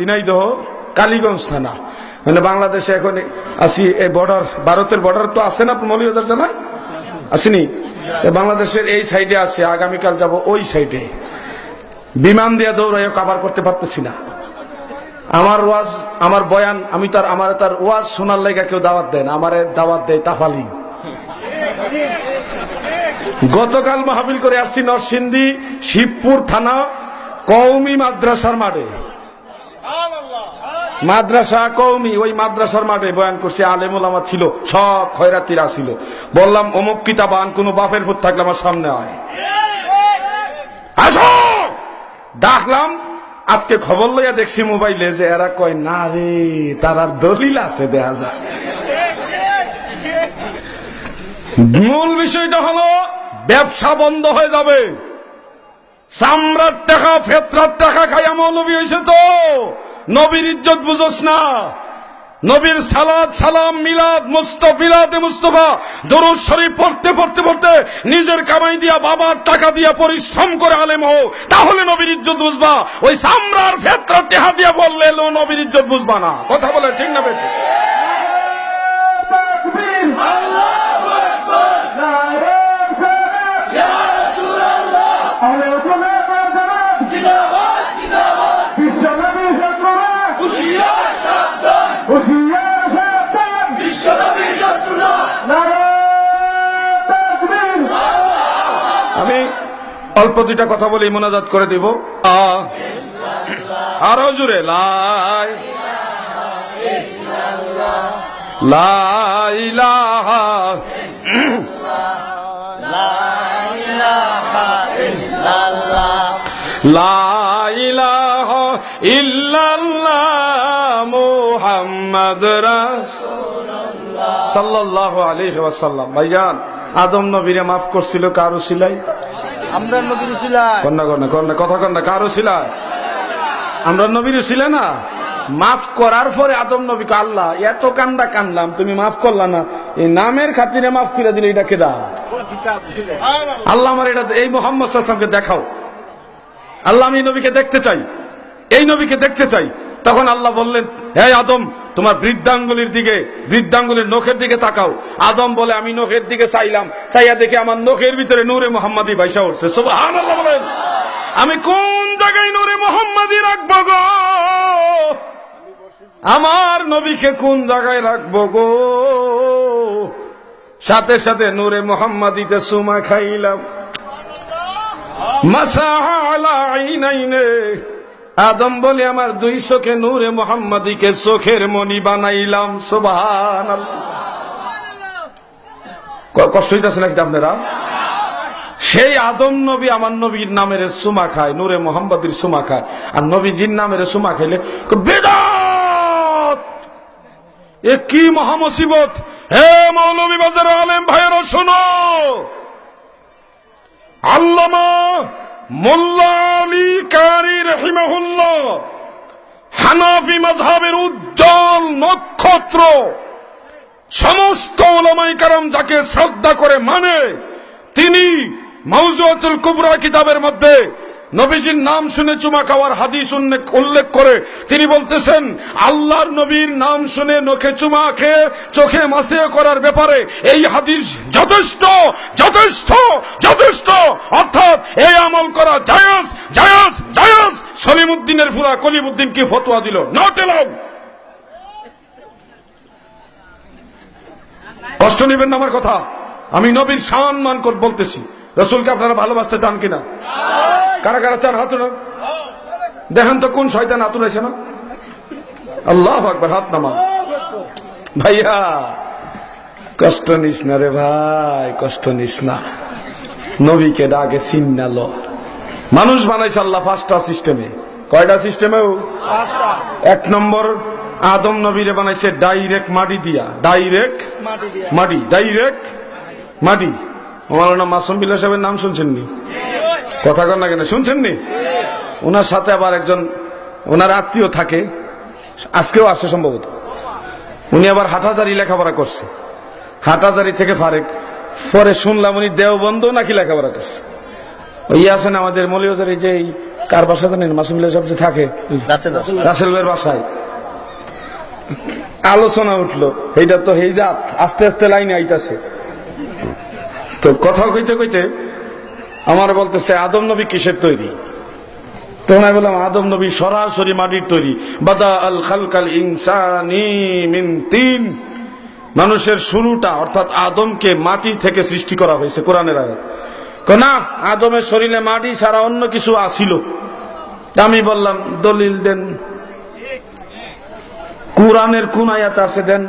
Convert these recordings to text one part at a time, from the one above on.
ঝিনাইদহ কালীগঞ্জ থানা। মানে বাংলাদেশে এখন আছি এই বর্ডার, ভারতের বর্ডার তো আছে না মৌলিবাজার জেলায় আসেনি? বাংলাদেশের এই সাইডে আছে, আগামীকাল যাব ওই সাইডে। বিমান দিয়ে দৌড়াই কাবার করতে পারতেছি না। আমার ওয়াজ, আমার বয়ান, আমি তার, আমার তার ওয়াজ শোনার লেগে কেউ দাওয়াত দেন আমার দাওয়াত দেয় তাফালি। গতকাল মাহবিল করে আসছি নরসিংদী শিবপুর থানা কৌমি মাদ্রাসার মাঠে। মাদ্রাসা কৌমি ওই মাদ্রাসার মাঠে বয়ান করছে, আলেমুল আমার ছিল, সব খয়রাতিরা ছিল। বললাম, অমুক কিতাবান কোন বাপের ভূত থাকলে আমার সামনে আয়। আসো! ডাকলাম আজকে খবর লইয়া দেখছি মোবাইলে যে এরা কয়, না রে, তারা দলিল আছে, দেখা যায় মূল বিষয়টা হলো, ব্যবসা বন্ধ হয়ে যাবে। সামরার টাকা, ফেতরার টাকা খাইয়া মৌলবী হয়েছে তো। নবীর ইজ্জত বুঝোস না। নবীর সালাদ সালাম, মিলাদ, মুস্ত, মিলাদে মুস্তফা, দরুদ শরীফ পড়তে পড়তে পড়তে নিজের কামাই দিয়া, বাবার টাকা দিয়া পরিশ্রম করে আলেম হও, তাহলে নবীর ইজ্জত বুঝবা। ওই সামরার ফেতরার টেহা দিয়া বললে নবীর ইজ্জত বুঝবা না। কথা বলে ঠিক না বেটি আমি অল্প দুইটা কথা বলে মোনাজাত করে দিব। আরও জুড়ে লাই লাইলাহা লাইলাহা ইল্লাল্লাহ মুহাম্মদ রাসূলুল্লাহ। সাল্লাল্লাহু আলাইহি ওয়াসাল্লাম। ভাইজান, আদম নবীরে মাফ করছিল, কারও সিলাই? আমরা নবীর ছিলাম কন্যা কন্যা কন্যা, কথা কন্যা, কারও সিলাই আমরা নবীর ছিল না? মাফ করার পরে আদম নবীকে আল্লাহ, এত কান্দা কানলাম, তুমি মাফ করলা না। এই নামের খাতিরে মাফ করে দিলে এটা কেদা আল্লাহ আমার এটা, এই মোহাম্মদ দেখাও। আল্লাহ আমি নবীকে দেখতে চাই। এই নবীকে দেখতে চাই। তখন আল্লাহ বললেন হে আদম, তোমার বৃদ্ধাঙ্গুলির দিকে, বৃদ্ধাঙ্গুলির নখের দিকে তাকাও। আদম বলে, আমি নখের দিকে চাইলাম। চাইয়া দেখে আমার নখের ভিতরে নূরে মোহাম্মদী বাইসা উঠছে। সুবহানাল্লাহ বলেন, আমি কোন জায়গায় নূরে মোহাম্মদী রাখব গো? আমার নবীকে কোন জায়গায় রাখব গো? সাথে সাথে নূরে মোহাম্মদীতে সুমা খাইলাম। মাসাহা আলা আইনাইনে আদম বলে, আমার দুই চোখে নূরে মোহাম্মদীকে চোখের মনি বানাইলাম। সুবহান কষ্ট হইতেছে নাকি আপনারা? সেই আদম নবী আমার নবীর নামের সুমা খায়, নূরে মোহাম্মদীর সুমা খায়। আর নবীজির নামের সুমা খাইলে বেদাত! এ কি মহামসিবত? হে মৌলভী বাজার আলেম ভাইয়েরা, শোনো। আল্লামা মোল্লা আলী কারি রহিমাহুল্লাহ, হানাফি মাজহাবের উজ্জ্বল নক্ষত্র। সমস্ত ওলামাই যাকে শ্রদ্ধা করে মানে তিনি মৌজুয়াতুল কুবরা কিতাবের মধ্যে নবীজির নাম শুনে চুমা খাওয়ার হাদিস উল্লেখ- করে তিনি বলতেছেন, আল্লাহর নবীর নাম শুনে নখে চুমা খেয়ে চোখে মাসে করার ব্যাপারে এই হাদিস যথেষ্ট যথেষ্ট যথেষ্ট। অর্থাৎ এই আমল করা জায়াজ জায়াজ জায়াজ। সলিমুদ্দিনের ফুরা কলিমুদ্দিন কি ফতোয়া দিল। নট এলাউড কষ্ট নেবেন না আমার কথা। আমি নবীর সম্মান বলতেছি। রসুলকে আপনারা ভালোবাসতে চান কিনা? কারা কারা চান হাত না দেখেন তো কোন শয়তান হাতুন আছে না? আল্লাহ আকবার হাত নামা ভাইয়া কষ্ট নিস না রে ভাই কষ্ট নিস না। নবীকে ডাকে সিন্নালো মানুষ বানাইছে আল্লাহ পাঁচটা সিস্টেমে কয়টা সিস্টেমেও এক নম্বর আদম নবীরে বানাইছে ডাইরেক্ট মাটি দিয়া। ডাইরেক্ট মাটি মাটি ডাইরেক্ট মাটি। মৌলানা মাসুম বিল্লা সাহেবের নাম শুনছেন নি? কথা কর না কেন শুনছেন নি? ওনার সাথে আবার একজন ওনার আত্মীয় থাকে আজকেও আসে সম্ভবত। উনি আবার হাটাজারি লেখাপড়া করছে। হাটাজারি থেকে ফারেক পরে শুনলাম উনি দেওবন্ধ নাকি লেখাপড়া করছে। ওই আছেন আমাদের মলিবাজারে যে কার বাসা জানেন? মাসুমিল্লা সব যে থাকে? রাসেল ভাইয়ের বাসায়। আলোচনা উঠল এইটা তো এই জাত আস্তে আস্তে লাইনে আইতাছে। তো কথা কইতে কইতে আমার বলতেছে, আদম নবী কিসের তৈরি? তখন আমি বললাম, আদম নবী সরাসরি মাটির তৈরি। বাদা আল খালকাল ইনসানি মিন তিন। মানুষের শুরুটা, অর্থাৎ আদমকে মাটি থেকে সৃষ্টি করা হয়েছে কোরআনের কয় না, আদমের শরীরে মাটি ছাড়া অন্য কিছু আসিল আমি বললাম, দলিল দেন। কোরআনের কোন আয়াত আছে দেন?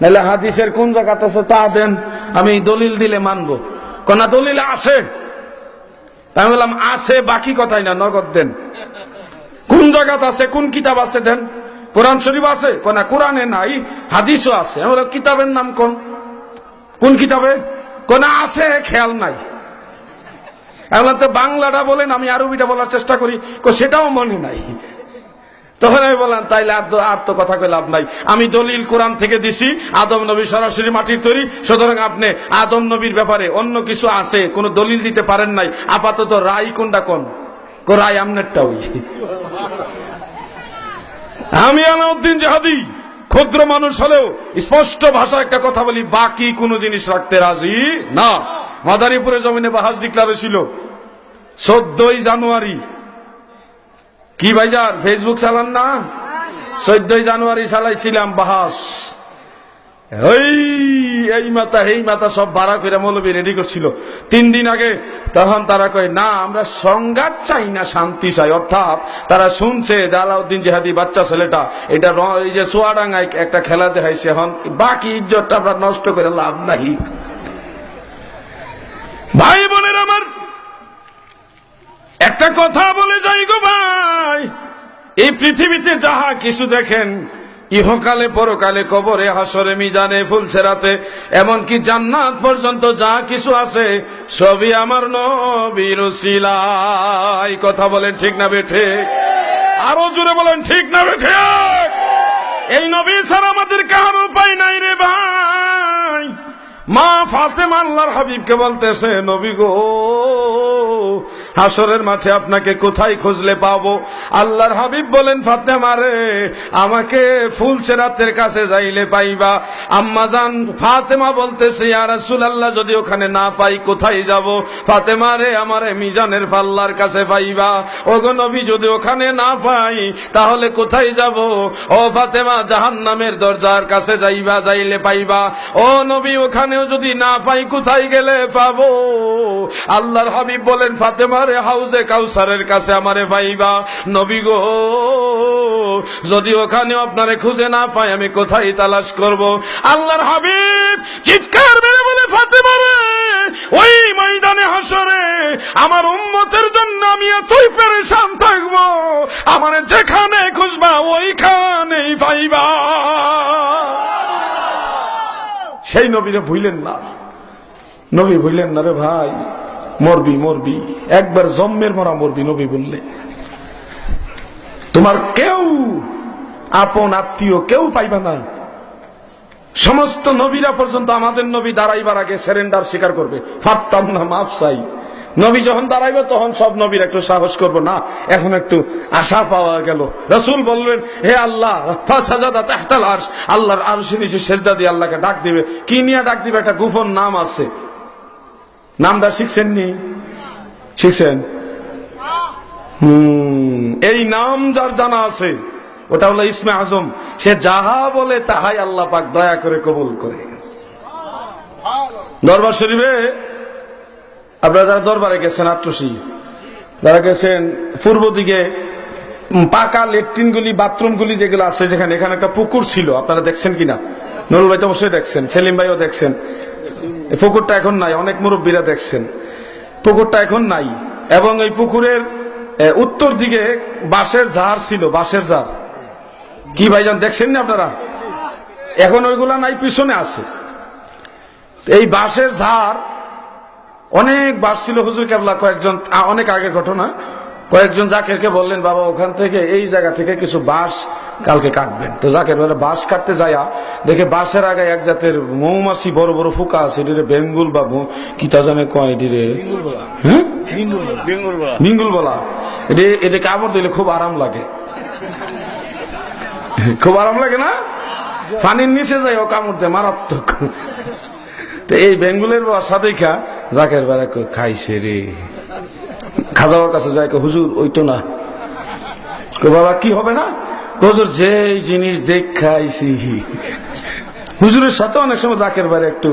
নাহলে হাদিসের কোন জায়গাতে আছে তা দেন। আমি দলিল দিলে মানবো। কোনা দলিল আছে। আমি বললাম, আছে, বাকি কথাই না, নগদ দেন। কোন জায়গাতে আছে, কোন কিতাব আছে দেন? কোরআন শরীফ আছে? কোনা কোরআনে নাই, হাদিসও আছে। আমি বললাম, কিতাবের নাম কোন? কোন কিতাবে? কোনা আছে, খেয়াল নাই। আমি বললাম, তো বাংলাটা বলেন, আমি আরবিটা বলার চেষ্টা করি। সেটাও মনে নাই। তখন আমি বললাম, তাইলে আর আর তো কথা কই লাভ নাই। আমি দলিল কোরআন থেকে দিছি, আদম নবী সরাসরি মাটির তৈরি। সুতরাং আপনি আদম নবীর ব্যাপারে অন্য কিছু আছে, কোন দলিল দিতে পারেন নাই। আপাতত রায় কোনটা কোন? রায় আমনেরটা ওই। আমি আলাউদ্দিন জাহাদি, ক্ষুদ্র মানুষ হলেও স্পষ্ট ভাষা একটা কথা বলি, বাকি কোনো জিনিস রাখতে রাজি না। মাদারীপুরে জমিনে বাহাজ ডিক্লার ছিল। চোদ্দই জানুয়ারি কি ভাইজান ফেসবুক চালান না? চোদ্দই জানুয়ারি চালাইছিলাম বাহাস এই মাথা এই মাথা সব ভাড়া করে মৌলবী রেডি করছিল। তিন দিন আগে তখন তারা কয়, না, আমরা সংঘাত চাই না, শান্তি চাই। অর্থাৎ তারা শুনছে যে আলাউদ্দিন জেহাদি বাচ্চা ছেলেটা, এটা এই যে সোয়াডাঙ্গায় একটা খেলা দেখাইছে এখন, বাকি ইজ্জতটা আমরা নষ্ট করে লাভ নাই ভাই বোনের আমার, একটা কথা বলে যাই গো ভাই। এই পৃথিবীতে যাহা কিছু দেখেন, ইহকালে, পরকালে, কবরে, হাসরে, মিজানে, ফুলছেরাতে, এমনকি জান্নাত পর্যন্ত যা কিছু আছে, সবই আমার নবীর উসিলাই কথা বলেন ঠিক না বেঠে? আরও জোরে বলেন ঠিক না বেঠে? এই নবী ছাড়া আমাদের কার উপায় নাই রে ভাই। মা ফাতেমা আল্লাহর হাবিবকে বলতেছে, নবী গো হাসরের মাঠে আপনাকে কোথায় খুঁজলে পাবো? আল্লাহর হাবিব বলেন, ফাতেমা রে, আমাকে ফুল সেরাতের কাছে যাইলে পাইবা। আম্মা জান, ফাতেমা বলতেছে, ইয়া রাসূলুল্লাহ, যদি ওখানে না পাই কোথায় যাব? ফাতেমা রে, আমারে মিজানের পাল্লার কাছে পাইবা। ওগো নবী, যদি ওখানে না পাই, তাহলে কোথায় যাব? ও ফাতেমা, জাহান্নামের দরজার কাছে যাইবা, যাইলে পাইবা। ও নবী ওখানেও যদি না পাই, কোথায় গেলে পাবো? আল্লাহর হাবিব বলেন, ফাতেমা রে, হাউজে কাউসারের কাছে আমারে পাইবা। নবী গো, যদি ওখানেও আপনারে খুঁজে না পাই, আমি কোথায় তালাশ করব? আল্লাহর হাবিব চিৎকার মেরে বলে, ফাতেমা রে, ওই ময়দানে হাসরে, আমার উম্মতের জন্য আমি এতই পেরেশান থাকব। আমার যেখানে সেই নবীরে ভুলেন না। নবী ভুলেন না রে ভাই। মরবি মরবি। একবার জম্মের মরা মরবি, নবী বললে। তোমার কেউ আপন আত্মীয় কেউ পাইবা না। সমস্ত নবীরা পর্যন্ত আমাদের নবী দাঁড়াইবার আগে সেরেন্ডার স্বীকার করবে। ফাটতাম না মাফ চাই। নবী যখন দাঁড়াইবে তখন সব নবীর একটু সাহস করব। না এখন একটু আশা পাওয়া গেল। রসুল বলবেন হে আল্লাহ আরশ। আল্লাহর আরশে নিচে সেজদা দিয়ে আল্লাহকে ডাক দিবে। কি নিয়ে ডাক দিবে? একটা গোপন নাম আছে। নামটা শিখছেন নি? শিখছেন? হুম এই নাম যার জানা আছে ওটা হলো ইসমে আজম। সে যাহা বলে তাহাই আল্লাহ পাক দয়া করে কবুল করে। দরবার শরীফে আপনারা যারা দরবারে গেছেন আত্মসী, যারা গেছেন পূর্ব দিকে পাকা লেট্রিন গুলি বাথরুম গুলি যেগুলো আছে যেখানে, এখানে একটা পুকুর ছিল, আপনারা দেখছেন কিনা? নুরুল ভাই তো অবশ্যই দেখছেন, সেলিম ভাইও দেখছেন। পুকুরটা এখন নাই, অনেক মুরব্বীরা দেখছেন। পুকুরটা এখন নাই, এবং এই পুকুরের উত্তর দিকে বাঁশের ঝাড় ছিল, বাঁশের ঝাড়। কি ভাইজান, দেখছেন না আপনারা? এখন ওইগুলা নাই, পিছনে আছে। এই বাঁশের ঝাড় অনেক বাস ছিল হুজুর কেবলা কয়েকজন অনেক আগের ঘটনা। কয়েকজন জাকেরকে বললেন বাবা ওখান থেকে এই জায়গা থেকে কিছু বাস কালকে কাটবেন। তো জাকের বলে বাঁশ কাটতে যায়া দেখে বাঁশের আগে এক জাতের মৌমাছি বড় বড় ফুকা আছে। এটিরে বেঙ্গুল বা কি তা জানে কয় এটিরে? হ্যাঁ? বিঙ্গুল বলা এটা এটি কামড় দিলে খুব আরাম লাগে। খুব আরাম লাগে না? পানির নিচে যাই ও কামড় দেয় মারাত্মক। তো এই বেঙ্গুলের বাসা দেখা জাকের কই, খাইছে রে। খাজাওয়ার কাছে যায় হুজুর ওই তো না। বাবা কি হবে না? হুজুর যে জিনিস দেখাইছি। হুজুরের সাথে অনেক সময় জাকের বারে একটু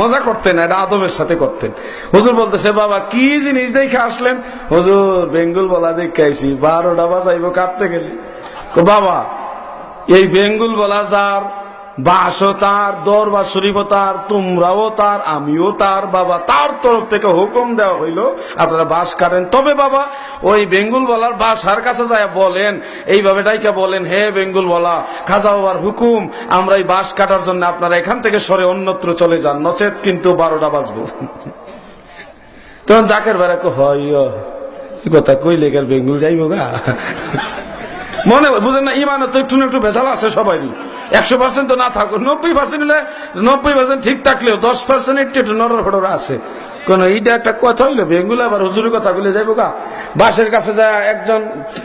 মজা করতেন এটা আদবের সাথে করতেন। হুজুর বলতেছে বাবা কি জিনিস দেখে আসলেন? হুজুর বেঙ্গুল বলা দেখে আইছি বারোটা বাজাইব কাটতে গেলে। বাবা এই বেঙ্গুল বলা যার বাসও তার, দরবার শরীফও তার, তোমরাও তার, আমিও তার, বাবা তার তরফ থেকে হুকুম দেওয়া হইল। আপনারা বাস কাটেন। তবে বাবা, ওই বেঙ্গুল বলার বাসার কাছে যায় বলেন, এইভাবে ডাইকা বলেন, হে বেঙ্গুল বলা খাজা বাবার হুকুম, আমরা এই বাস কাটার জন্য আপনারা এখান থেকে সরে অন্যত্র চলে যান, নচেত কিন্তু বারোটা বাজবো। তখন জাকের বেড়া হয় কথা কইলে গেল বেঙ্গুল যাইব গা? মনে বুঝেন না ইমানে তো একটু একটু ভেজাল আছে সবারই। একশো পার্সেন্ট তো না থাকুক, নব্বই পার্সেন্ট হলে নব্বই পার্সেন্ট ঠিক থাকলেও দশ পার্সেন্ট একটু একটু নরর ফটর আছে। কোন এইটা একটা কথা হইল, বেঙ্গুল আবার হুজুরের কথা বলে যাইব গা? বাসের কাছে যায় একজন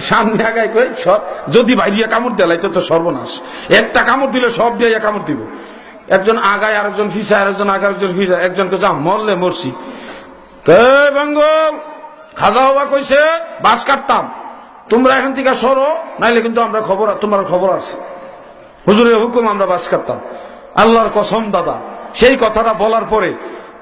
সামনে আগায় কই সব যদি বাইরিয়া কামড় দেয় তো তো সর্বনাশ। একটা কামড় দিলে সব দিয়ে কামড় দিব। একজন আগায়, আরেকজন ফিসা আরেকজন আগে আরেকজন ফিসা একজনকে যা মরলে মরছি। কে বেঙ্গল? খাজা বাবা কইছে, বাস কাটতাম। তোমরা এখান থেকে সরো, নাইলে কিন্তু আমরা খবর তোমার খবর আছে। হুজুরের হুকুম আমরা বাস করতাম। আল্লাহর কসম, দাদা। সেই কথাটা বলার পরে,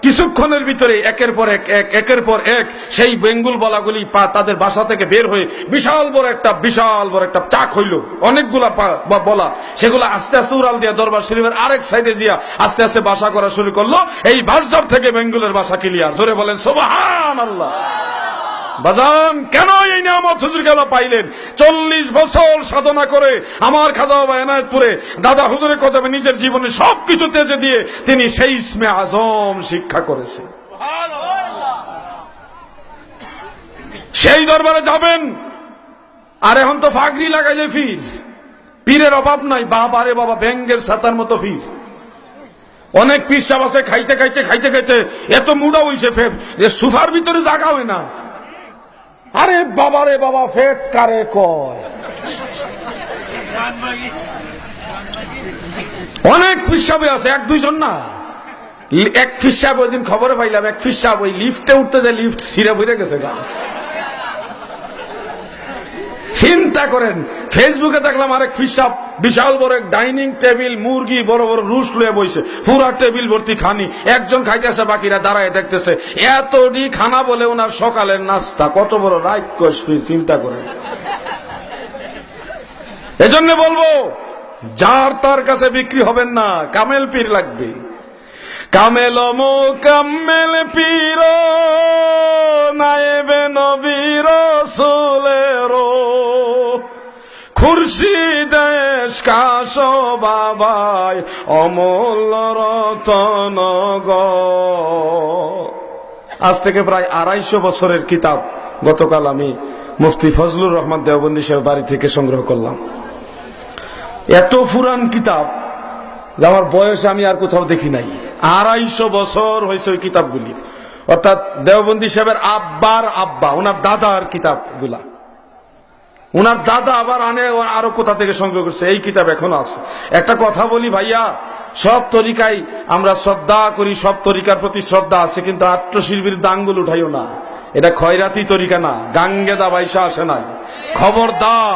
কিছুক্ষণের ভিতরে একের পর এক এক, একের পর এক, সেই বেঙ্গুল বলাগুলি পা তাদের বাসা থেকে বের হয়ে বিশাল বড় একটা, বিশাল বড় একটা চাক হইল। অনেকগুলা বা বলা। সেগুলো আস্তে আস্তে উড়াল দিয়া দরবার শরীফের আরেক সাইডে জিয়া আস্তে আস্তে বাসা করা শুরু করল। এই বাসজার থেকে বেঙ্গুলের বাসা ক্লিয়ার। জোরে বলেন সোবাহান আল্লাহ বাজান, কেন এই নিয়ামত হুজুর কেন পাইলেন? চল্লিশ বছর সাধনা করে আমার খাজা বাবা এনায়তপুরে দাদা হুজুরের কদমে নিজের জীবনে সবকিছু তেজে দিয়ে তিনি সেই ইসমে আজম শিক্ষা করেছে সেই দরবারে যাবেন। আর এখন তো ফাগরি লাগাইলে ফির। পীরের অভাব নাই বাবা রে বাবা, ব্যাঙ্গের সাতার মতো ফির। অনেক পিসাব আছে, খাইতে খাইতে খাইতে খাইতে এত মুড়া হইছে ফের সুফার ভিতরে জাগা হয় না। আরে বাবা রে বাবা ফেট কারে কয়? অনেক পিসাবে আছে, এক দুইজন না? এক ফিসাব ওই দিন খবরে পাইলাম, এক ফিসাব ওই লিফটে উঠতে যায় লিফট সিরে ফিরে গেছে গা। চিন্তা করেন। ফেসবুকে দেখলাম আরেক ফিসাব বিশাল বড় এক ডাইনিং টেবিল, মুরগি, বড় বড় রুশ লয়ে বইছে। পুরা টেবিল ভর্তি খানি। একজন খাইতেছে, বাকিরা দাঁড়ায় দেখতেছে। এতটি খানা বলে ওনার সকালের নাস্তা। কত বড় রাক্ষস চিন্তা করেন। এজন্য বলব, যার তার কাছে বিক্রি হবেন না, কামেল পীর লাগবে। কামেল মো কামেল পীর, নায়েবে নবীর সোলেরো খুরশিদেশ কাশ বাবাই, অমূল্য রতন আজ থেকে প্রায় আড়াইশো বছরের কিতাব গতকাল আমি মুফতি ফজলুর রহমান দেওবন্দি সাহেব বাড়ি থেকে সংগ্রহ করলাম। এত পুরান কিতাব আমার বয়সে আমি আর কোথাও দেখি নাই। আড়াইশো বছর হয়েছে ওই কিতাবগুলির অর্থাৎ দেওবন্দি সাহেবের আব্বার আব্বা, ওনার দাদার কিতাবগুলা। ওনার দাদা আবার আনে আরও কোথা থেকে সংগ্রহ করছে? এই কিতাব এখনও আছে। একটা কথা বলি ভাইয়া, সব তরিকায় আমরা শ্রদ্ধা করি, সব তরিকার প্রতি শ্রদ্ধা আছে, কিন্তু আত্মশিল্পীর দাঙ্গুল উঠাইও না। এটা খয়রাতি তরিকা না, গাঙ্গে দা বাইসা আসে নাই। খবরদার,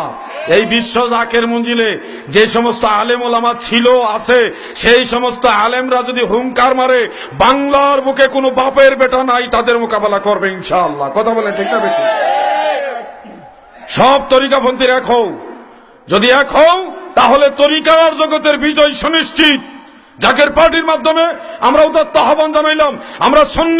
এই বিশ্ব জাকের মঞ্জিলে যে সমস্ত আলেম ওলামা ছিল, আছে, সেই সমস্ত আলেমরা যদি হুঙ্কার মারে, বাংলার বুকে কোনো বাপের বেটা নাই, তাদের মোকাবেলা করবে ইনশাআল্লাহ। কথা বলে ঠিক না বেশি সব তরিকাপন্থীর এক হও। যদি এক হও, তাহলে তরিকার জগতের বিজয় সুনিশ্চিত। জাকের পার্টির মাধ্যমে আমরা ওদের আহ্বান জানাইলাম, আমরা সন্নি